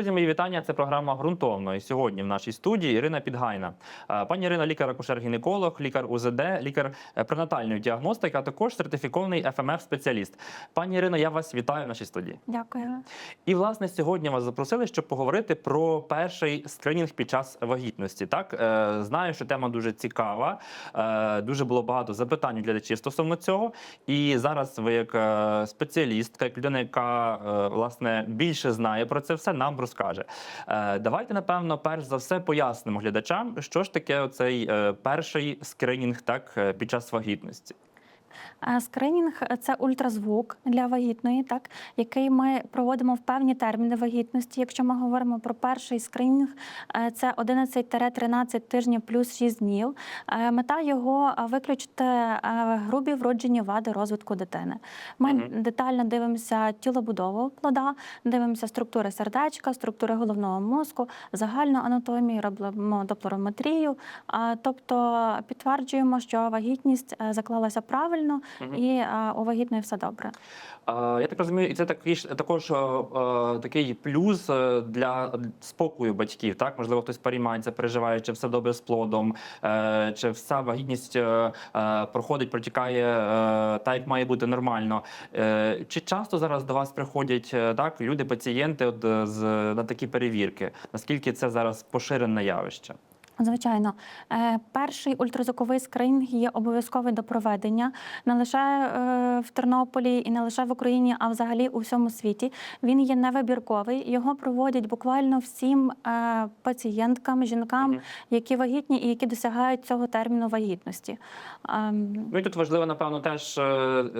Друзі, мої вітання. Це програма ґрунтовно. І сьогодні в нашій студії Ірина Підгайна. Пані Ірина, лікар-акушер-гінеколог, лікар УЗД, лікар пренатальної діагностики, а також сертифікований ФМФ-спеціаліст. Пані Ірино, я вас вітаю в нашій студії. Дякую. І власне сьогодні вас запросили, щоб поговорити про перший скринінг під час вагітності. Так Е, знаю, що тема дуже цікава. е, Дуже було багато запитань у глядачів стосовно цього. І зараз ви, як е, спеціалістка, як людина, яка власне більше знає про це все, нам розкаже. Е, Давайте, напевно, перш за все пояснимо глядачам, що ж таке оцей е, перший скринінг так е, під час вагітності. Скринінг це ультразвук для вагітної, так який ми проводимо в певні терміни вагітності. Якщо ми говоримо про перший скринінг, е, це 11-13 тижнів плюс 6 днів. Е, Мета його виключити е, грубі вроджені вади розвитку дитини. Ми Мгм. детально дивимося тілобудову плода, дивимося структури сердечка, структури головного мозку, загальну анатомію, робимо доплерометрію. А, Тобто підтверджуємо, що вагітність заклалася правильно Мгм. і е, у вагітної все добре. Е, Я так розумію, і це такий також е, е, такий плюс е, для спокою батьків. Так, можливо, хтось переймається, переживає, чи все добре з плодом, е, чи вся вагітність е, е, проходить, протікає е, так, як має бути нормально. Е, Чи часто зараз до вас приходять так люди, пацієнти, от з на такі перевірки? Наскільки це зараз поширене явище? Звичайно, Е, перший ультразвуковий скринінг є обов'язковий до проведення не лише е, в Тернополі і не лише в Україні, а взагалі у всьому світі. Він є невибірковий. Його проводять буквально всім е, пацієнткам, жінкам, які вагітні і які досягають цього терміну вагітності. Ем, Ну і тут важливо, напевно, теж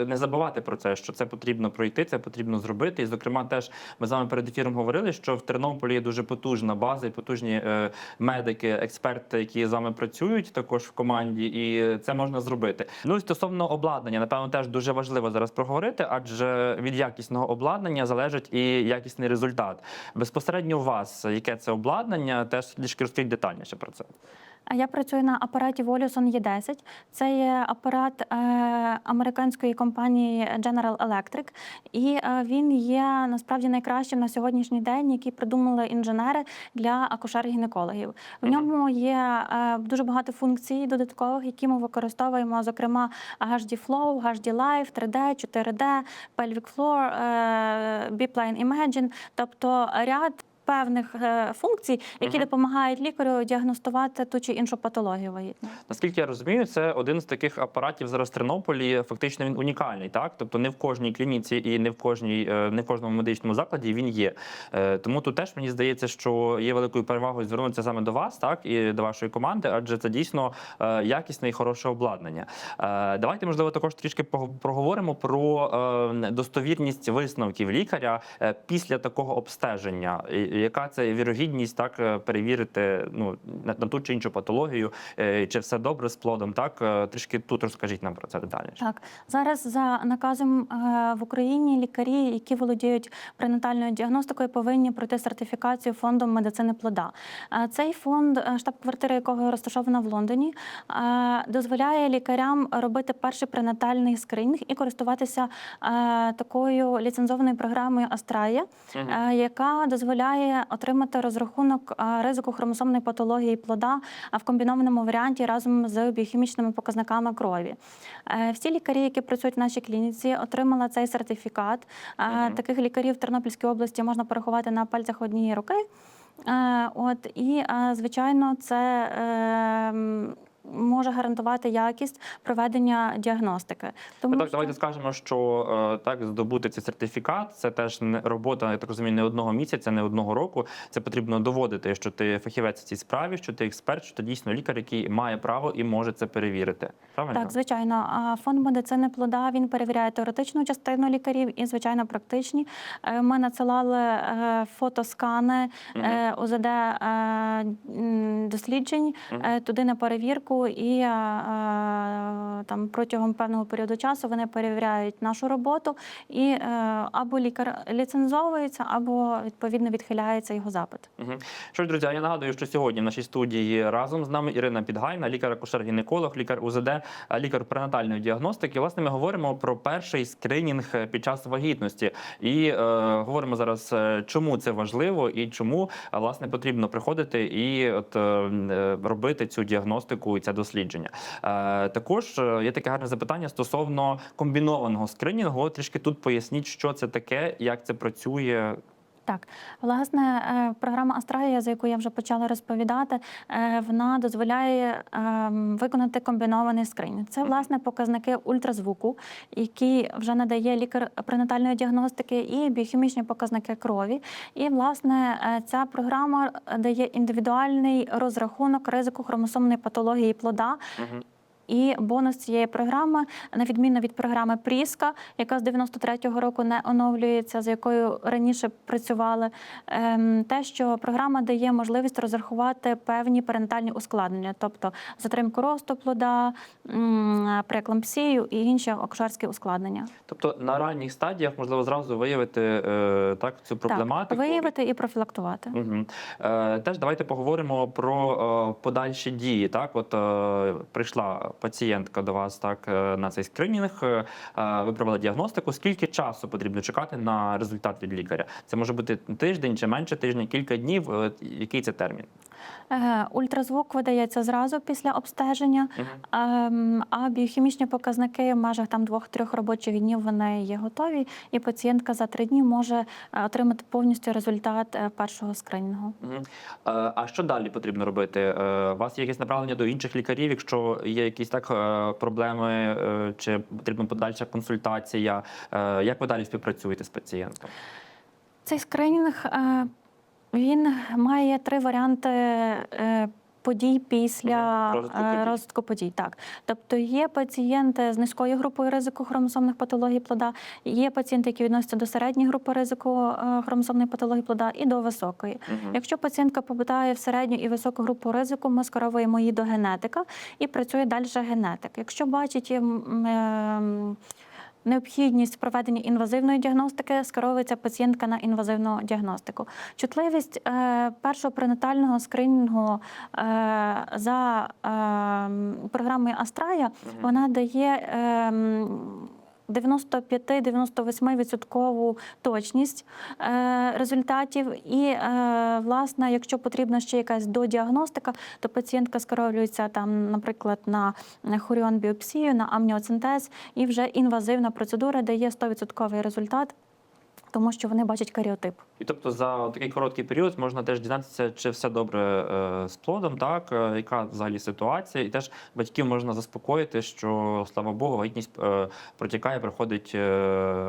не забувати про це, що це потрібно пройти, це потрібно зробити. І, зокрема, теж ми з вами перед ефіром говорили, що в Тернополі є дуже потужна база і потужні медики, експерти, які з вами працюють також в команді, і це можна зробити. Ну і стосовно обладнання, напевно, теж дуже важливо зараз проговорити, адже від якісного обладнання залежить і якісний результат. Безпосередньо у вас яке це обладнання, теж трішки розкажіть детальніше про це. Я працюю на апараті Voluson E10. Це є апарат е, американської компанії General Electric, і е, він є насправді найкращим на сьогоднішній день, який придумали інженери для акушер-гінекологів. В ньому є е, дуже багато функцій додаткових, які ми використовуємо, зокрема HD Flow, HD Live, 3D, 4D, Pelvic Floor, е, Imagine, тобто ряд. Певних е, функцій, які Мгм. допомагають лікарю діагностувати ту чи іншу патологію вагітної. Наскільки я розумію, це один з таких апаратів зараз в Тернополі. Фактично він унікальний, так тобто не в кожній клініці і не в кожній, е, не в кожному медичному закладі він є. Е, Тому тут теж мені здається, що є великою перевагою звернутися саме до вас, так і до вашої команди, адже це дійсно якісне і хороше обладнання. Давайте, можливо, також трішки проговоримо про достовірність висновків лікаря після такого обстеження. Яка це вірогідність так е, перевірити ну на, ту чи іншу патологію, е, чи все добре з плодом? Так Е, трішки тут розкажіть нам про це детальніше. Так, зараз за наказом в Україні лікарі, які володіють пренатальною діагностикою, повинні пройти сертифікацію фондом медицини плода. Цей фонд, штаб-квартира якого розташована в Лондоні, дозволяє лікарям робити перший пренатальний скринінг і користуватися такою ліцензованою програмою Астрая, е, яка дозволяє отримати розрахунок ризику хромосомної патології плода в комбінованому варіанті разом з біохімічними показниками крові. Е, Всі лікарі, які працюють в нашій клініці, отримали цей сертифікат. Мгм. Таких лікарів в Тернопільській області можна порахувати на пальцях однієї руки. Е, От і звичайно, це може гарантувати якість проведення діагностики. Тому так, що- давайте скажемо, що е, так здобути цей сертифікат це теж не робота, я так розумію, не одного місяця, не одного року. Це потрібно доводити, що ти фахівець в цій справі, що ти експерт, що ти дійсно лікар, який має право і може це перевірити. Правильно? Так, звичайно, А фонд медицини плода він перевіряє теоретичну частину лікарів і, звичайно, практичні. Е, Ми надсилали е, фотоскани е, УЗД досліджень е, туди на перевірку, і е, е, там протягом певного періоду часу вони перевіряють нашу роботу, і е, або лікар ліцензовується, або відповідно відхиляється його запит. Мгм. Що ж, друзі, я нагадую, що сьогодні в нашій студії разом з нами Ірина Підгайна, лікар-акушер-гінеколог, лікар УЗД, лікар пренатальної діагностики. Власне, ми говоримо про перший скринінг під час вагітності. І е, говоримо зараз, чому це важливо і чому власне потрібно приходити і от е, робити цю діагностику це дослідження. Е, також е, є таке гарне запитання стосовно комбінованого скринінгу. Трішки тут поясніть, що це таке, як це працює. Так, власне, е, програма Астралія, за яку я вже почала розповідати, е, вона дозволяє ем, виконати комбінований скринінг. Це власне показники ультразвуку, які вже надає лікар пренатальної діагностики, і біохімічні показники крові. І власне е, ця програма дає індивідуальний розрахунок ризику хромосомної патології плода. Мгм. І бонус цієї програми, на відміну від програми Пріска, яка з 93-го року не оновлюється, з якою раніше працювали, ем, те, що програма дає можливість розрахувати певні перинатальні ускладнення, тобто затримку росту плода, прееклампсію і інші акушерські ускладнення. Тобто на ранніх стадіях можливо зразу виявити е, так цю проблематику. Так, виявити і профілактувати. Угу. Теж давайте поговоримо про е, подальші дії. Так, от прийшла пацієнтка до вас так е, на цей скринінг. е, ви провели діагностику. Скільки часу потрібно чекати на результат від лікаря? Це може бути тиждень чи менше тижня, кілька днів. Е, який це термін? Е, Ультразвук видається зразу після обстеження, ем, а біохімічні показники в межах там двох-трьох робочих днів вони є готові, і пацієнтка за три дні може е, отримати повністю результат е, першого скринінгу. Е, А що далі потрібно робити? У вас є якесь направлення до інших лікарів, якщо є якісь так проблеми, чи потрібна подальша консультація? Як ви далі співпрацюєте з пацієнтом? Цей скринінг він має три варіанти. е, Подій після Розвитку е, подій. так тобто є пацієнти з низькою групою ризику хромосомних патологій плода, є пацієнти, які відносяться до середньої групи ризику е, хромосомної патології плода, і до високої. Мгм. Якщо пацієнтка попадає в середню і високу групу ризику, ми скеровуємо її до генетика і працює далі генетик. Якщо бачить ем, ем, необхідність проведення інвазивної діагностики, скеровується пацієнтка на інвазивну діагностику. Чутливість е, першого пренатального скринінгу е, за ем, програмою Астрая вона дає. Ем, 95-98% точність е, результатів. І, е, власне, якщо потрібна ще якась додіагностика, то пацієнтка скеровується там, наприклад, на хоріон біопсію, на амніоцентез, і вже інвазивна процедура дає 100% результат, тому що вони бачать каріотип. І тобто за такий короткий період можна теж дізнатися, чи все добре е, з плодом, так е, яка взагалі ситуація, і теж батьків можна заспокоїти, що слава Богу, вагітність е, протікає, проходить е,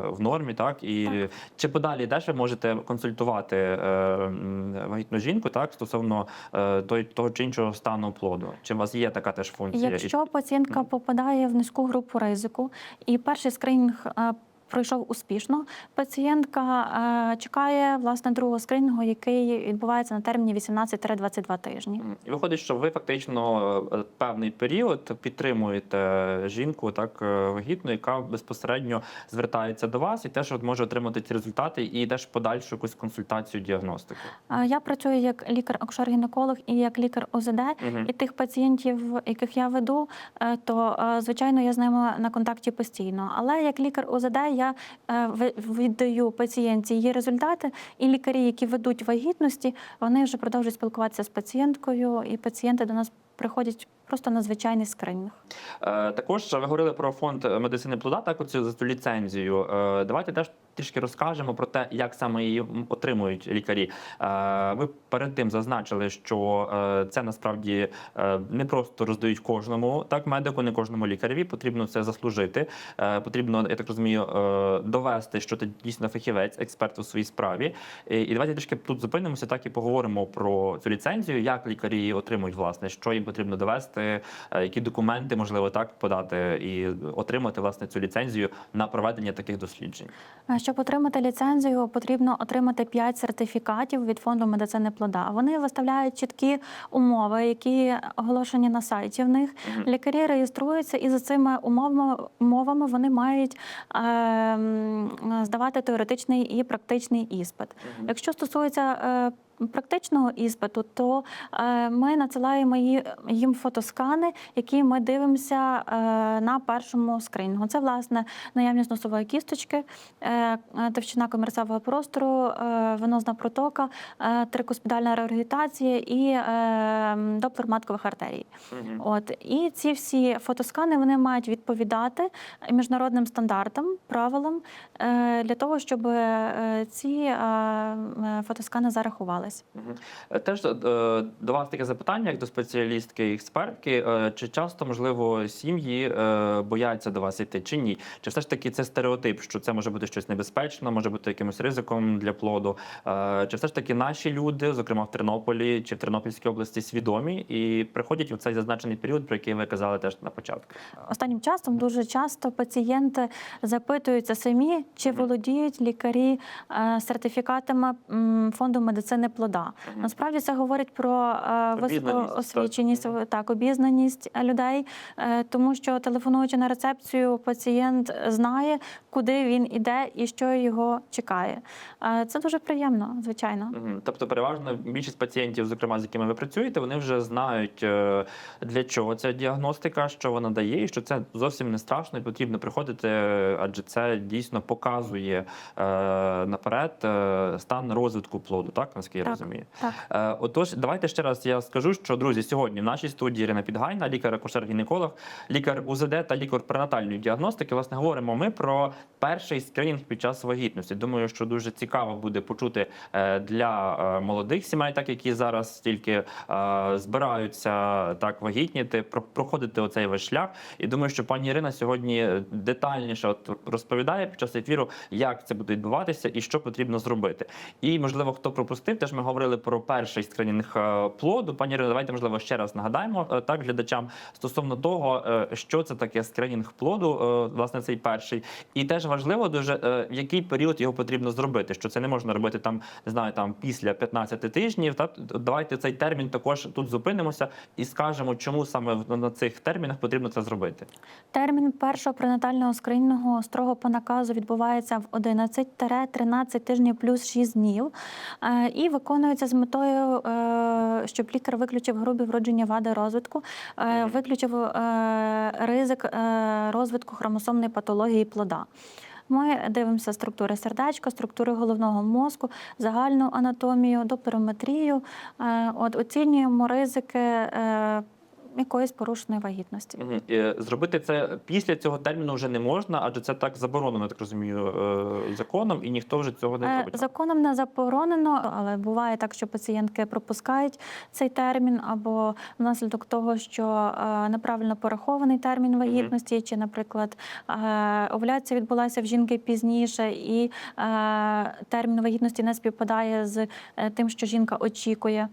в нормі, так і Так. чи подалі ви можете консультувати е, вагітну жінку, так стосовно е, той того чи іншого стану плоду. Чи у вас є така теж функція? Якщо пацієнтка попадає в низьку групу ризику, і перший скринінг пройшов успішно, пацієнтка е, чекає власне другого скринінгу, який відбувається на терміні 18-22 тижні. І виходить, що ви фактично е, певний період підтримуєте жінку, так е, вагітну, яка безпосередньо звертається до вас і теж от може отримати ці результати і теж подальшу якусь консультацію, діагностику. Я працюю як лікар-акушер-гінеколог і як лікар ОЗД. Мгм. І тих пацієнтів, яких я веду, то звичайно я з ними на контакті постійно. Але як лікар ОЗД я е, ви- віддаю пацієнті її результати, і лікарі, які ведуть вагітності, вони вже продовжують спілкуватися з пацієнткою, і пацієнти до нас приходять просто на звичайний скринінг. Е, Також ви говорили про фонд медицини плода, так оцю за цю ліцензію. Е, Давайте теж трішки розкажемо про те, як саме її отримують лікарі. Е, Ви перед тим зазначили, що це насправді не просто роздають кожному так медику, не кожному лікареві. Потрібно це заслужити. Потрібно, я так розумію, довести, що ти дійсно фахівець, експерт у своїй справі. І давайте трішки тут зупинимося, так і поговоримо про цю ліцензію, як лікарі її отримують, власне, що їм їм потрібно довести, е, які документи можливо так подати і отримати власне цю ліцензію на проведення таких досліджень. Е, Щоб отримати ліцензію, потрібно отримати 5 сертифікатів від фонду медицини плода. Вони виставляють чіткі умови, які оголошені на сайті. В них лікарі реєструються, і за цими умовами, умовами вони мають е, здавати теоретичний і практичний іспит. Якщо стосується е, Практичного іспиту, то е, ми надсилаємо їм фотоскани, які ми дивимося е, на першому скринінгу. Це власне наявність носової кісточки, е, товщина комерцевого простору, венозна протока, трикоспідальна регургітація і доплер маткових артерій. От і ці всі фотоскани вони мають відповідати міжнародним стандартам, правилам для того, щоб ці фотоскани зарахувались. Мгм. Е, Теж е, до вас таке запитання, як до спеціалістки і експертки. Е, Чи часто можливо сім'ї бояться до вас йти, чи ні? Чи все ж таки це стереотип, що це може бути щось небезпечне, може бути якимось ризиком для плоду? Чи все ж таки наші люди, зокрема в Тернополі чи в Тернопільській області, свідомі і приходять у цей зазначений період, про який ви казали теж на початку? Останнім часом дуже часто пацієнти запитуються самі, чи володіють лікарі сертифікатами фонду медицини плода. Насправді це говорить про е, високоосвіченість, так. так, обізнаність людей, е, тому що телефонуючи на рецепцію, пацієнт знає, куди він іде і що його чекає. Е, Це дуже приємно, звичайно. Тобто, переважно більшість пацієнтів, зокрема з якими ви працюєте, вони вже знають для чого ця діагностика, що вона дає, і що це зовсім не страшно і потрібно приходити, адже це дійсно показує наперед стан розвитку плоду, так наскільки я Так. розумію. Так. Е, Отож, давайте ще раз я скажу, що друзі, сьогодні в нашій студії Ірина Підгайна, лікар акушер гінеколог лікар УЗД та лікар пренатальної діагностики. Власне, говоримо ми про перший скринінг під час вагітності. Думаю, що дуже цікаво буде почути е, для е, молодих сімей, так які зараз тільки е, збираються так вагітніти, про- проходити оцей весь шлях. І думаю, що пані Ірина сьогодні детальніше от розповідає під час ефіру, як це буде відбуватися і що потрібно зробити. І можливо, хто пропустив, теж ми говорили про перший скринінг е, плоду. Пані Ірино, давайте можливо ще раз нагадаємо е, так глядачам стосовно того, е, що це таке скринінг плоду, власне, цей перший. І теж важливо дуже в який період його потрібно зробити. Що це не можна робити там, не знаю, там після 15 тижнів. Та давайте цей термін також тут зупинимося і скажемо, чому саме на цих термінах потрібно це зробити. Термін першого пренатального скринінгу строго по наказу відбувається в 11-13 тижнів плюс 6 днів і виконується з метою, е, щоб лікар виключив грубі вродження вади розвитку, е, виключив е, ризик розвитку хромосомної патології плода. Ми дивимося структури сердечка, структури головного мозку, загальну анатомію, доплерометрію. Е, От оцінюємо ризики якоїсь порушеної вагітності. Е, Зробити це після цього терміну вже не можна, адже це так заборонено, так розумію, е, законом, і ніхто вже цього не Е, робить. Законом не заборонено, але буває так, що пацієнтки пропускають цей термін, або внаслідок того, що неправильно порахований термін вагітності, чи, наприклад, овуляція відбулася в жінки пізніше, і термін вагітності не співпадає з тим, що жінка очікує.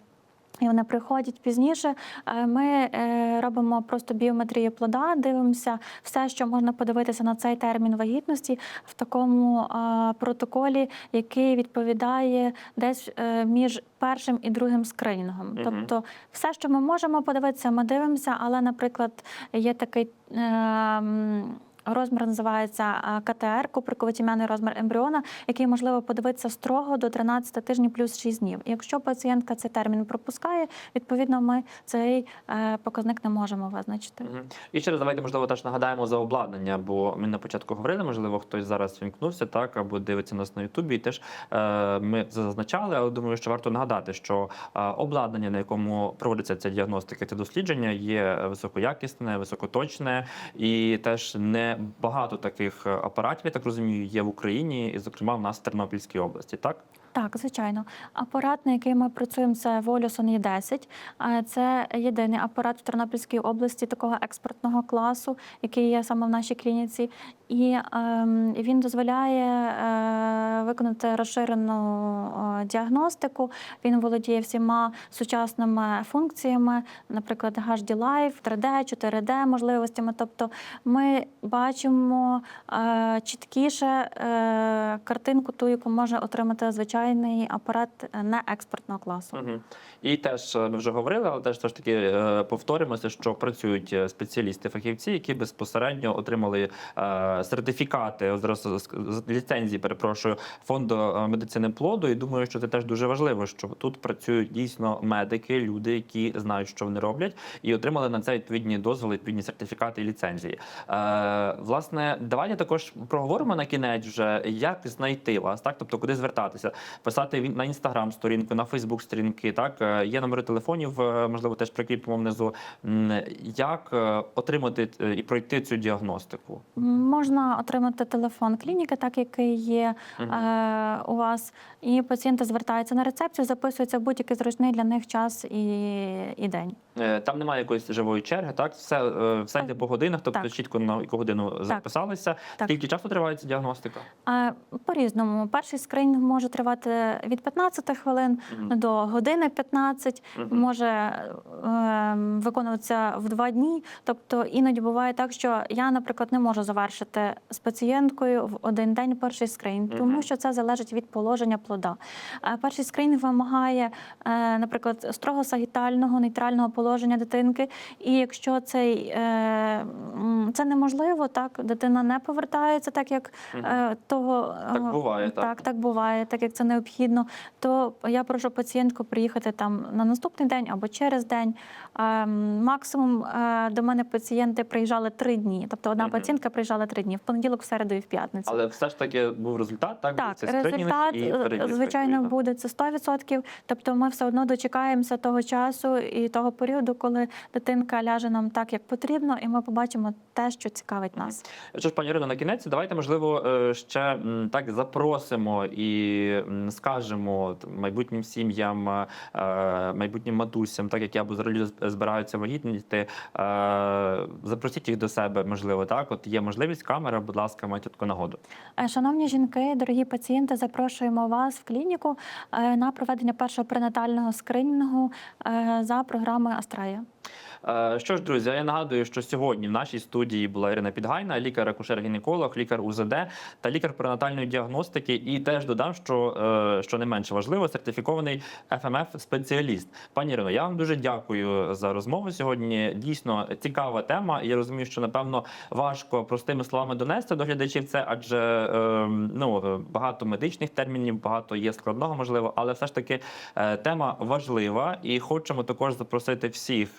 І вони приходять пізніше. Е, Ми е, робимо просто біометрію плода, дивимося все, що можна подивитися на цей термін вагітності в такому е, протоколі, який відповідає десь між першим і другим скринінгом. Мгм. Тобто, все, що ми можемо подивитися, ми дивимося, але, наприклад, є такий. Розмір називається КТР, куприково-тім'яний розмір ембріона, який можливо подивитися строго до 13 тижнів плюс 6 днів. Якщо пацієнтка цей термін пропускає, відповідно ми цей е, показник не можемо визначити. Мгм. І ще раз давайте, можливо, теж нагадаємо за обладнання, бо ми на початку говорили, можливо, хтось зараз вімкнувся так або дивиться нас на Ютубі. І теж е, ми зазначали, але думаю, що варто нагадати, що е, обладнання, на якому проводиться ця діагностика, це дослідження, є високоякісне, високоточне і теж не багато таких е, апаратів, я так розумію, є в Україні, і зокрема в нас в Тернопільській області. Так Так, звичайно. Апарат, на який ми працюємо, це Волюсон є 10 Це єдиний апарат в Тернопільській області такого експортного класу, який є саме в нашій клініці. І ем, він дозволяє е, виконати розширену діагностику. Він володіє всіма сучасними функціями, наприклад, HD Live, 3D, 4D можливостями. Тобто ми бачимо е, чіткіше е, картинку, ту, яку може отримати звичайний апарат не експортного класу. Мгм. І теж е, ми вже говорили, але теж все ж таки е, повторимося, що працюють е, спеціалісти, фахівці, які безпосередньо отримали сертифікати ліцензії, перепрошую, фонду медицини плоду. І думаю, що це теж дуже важливо, що тут працюють дійсно медики, люди, які знають, що вони роблять, і отримали на це відповідні дозволи, відповідні сертифікати і ліцензії. Власне, давайте також проговоримо на кінець, вже як знайти вас, так тобто куди звертатися, писати на інстаграм сторінку, на Фейсбук сторінки. Так є номери телефонів, е, можливо, теж прикріпимо внизу. Як е, отримати е, і пройти цю діагностику? Можна отримати телефон клініки, так який є е, у вас, і пацієнти звертаються на рецепцію, записуються в будь-який зручний для них час і, і день. Е, Там немає якоїсь живої черги, так все, е, все йде по годинах, тобто Так. чітко на яку годину записалися. Так. Скільки часу триває ця діагностика? Е, По-різному. Перший скринінг може тривати від 15 хвилин Мгм. до години 15, Мгм. може е, виконуватися в два дні. Тобто іноді буває так, що я, наприклад, не можу завершити з пацієнткою в один день перший скринінг, тому що це залежить від положення плода. Е, Перший скринінг вимагає, е, наприклад, строго сагітального нейтрального положення дитинки. І якщо цей е, м, це неможливо, так дитина не повертається, так як е, того Так буває, так. так, так буває, так як це необхідно. То я прошу пацієнтку приїхати там на наступний день або через день. Е, Максимум е, до мене пацієнти приїжджали три дні. Тобто одна Мгм. пацієнтка приїжджала три дні в понеділок, в середу і в п'ятницю. Але все ж таки був результат, так? Так, Це результат і е, звичайно буде це 100%. Тобто ми все одно дочекаємося того часу і того періоду, коли дитинка ляже нам так, як потрібно, і ми побачимо те, що цікавить нас. Що ж, пані Ірино, на кінець, давайте, можливо, е, ще так запросимо і скажемо майбутнім сім'ям, майбутнім матусям, так як я або взагалі з- збираються вагітніти, е, запросіть їх до себе, можливо, так. От є можливість камера, будь ласка, майте таку нагоду. Е, Шановні жінки, дорогі пацієнти, запрошуємо вас в клініку е, на проведення першого пренатального скринінгу за програмою Астрая. Е, Що ж, друзі, я нагадую, що сьогодні в нашій студії була Ірина Підгайна, лікар-акушер-гінеколог, лікар УЗД та лікар перинатальної діагностики. І теж додам, що, е, що не менше важливо, сертифікований ФМФ-спеціаліст. Пані Ірино, я вам дуже дякую за розмову сьогодні. Дійсно цікава тема. Я розумію, що напевно важко простими словами донести до глядачів це, адже е, ну багато медичних термінів, багато є складного, можливо, але все ж таки тема важлива, і хочемо також запросити всіх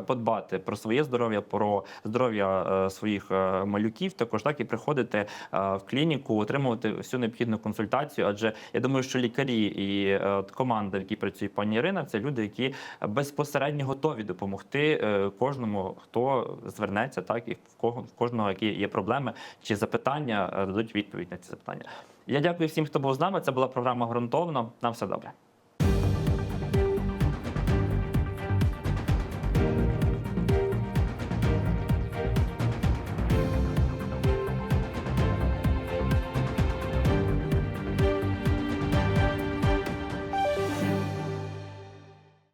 подбати про своє здоров'я, про здоров'я е, своїх е, малюків. Також так і приходити е, в клініку, отримувати всю необхідну консультацію. Адже я думаю, що лікарі і команда, в якій працює пані Ірина, це люди, які безпосередньо готові допомогти кожному, хто звернеться, так і в кого в кожного, які є проблеми чи запитання, дадуть відповідь на ці запитання. Я дякую всім, хто був з нами. Це була програма ґрунтовно. Нам все добре.